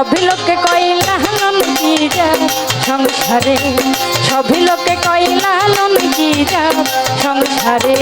সভি লোকে কইলা নন্দী সংসারে সভি লোকে কইলা নন্দী সংসারে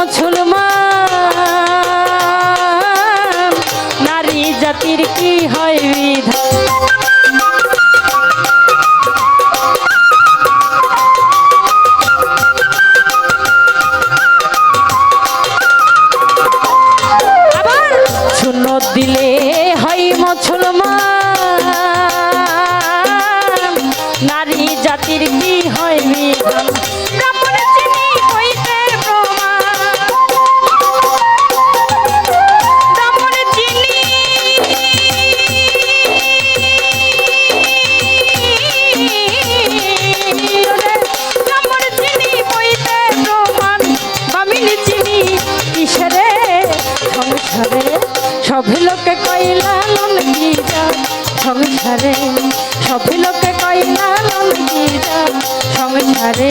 মুসলমান নারী জাতির কি হয় বিধান দিলে হয় মুসলমান নারী জাতির কি হয় বিধান সংসারে সব লোকে কইলা সংসারে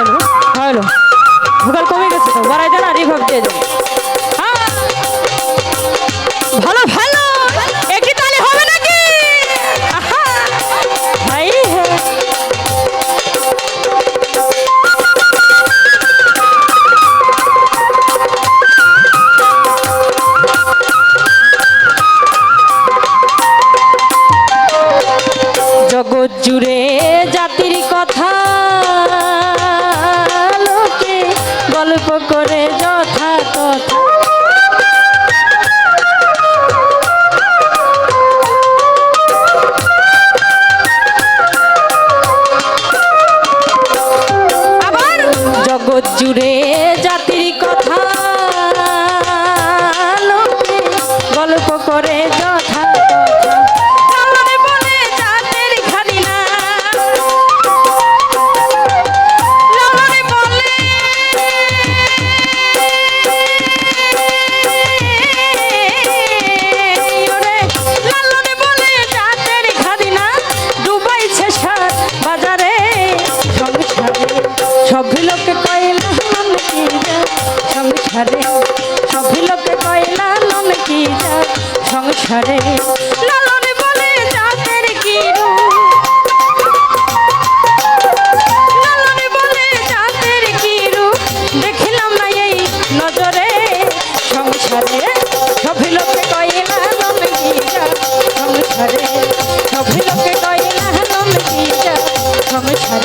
Salud. জুড়ে জাতির কথা। গল্প করে কি সংসারে সব লোকে কয়, লালন কি সংসারে লালন বলে জাতের কি লালন বলে জাতের কি দেখিলাম না এই নজরে। সংসারে সব লোকে কয়, লালন কি সংসারে সব লোকে কয়, লালন কি সংসারে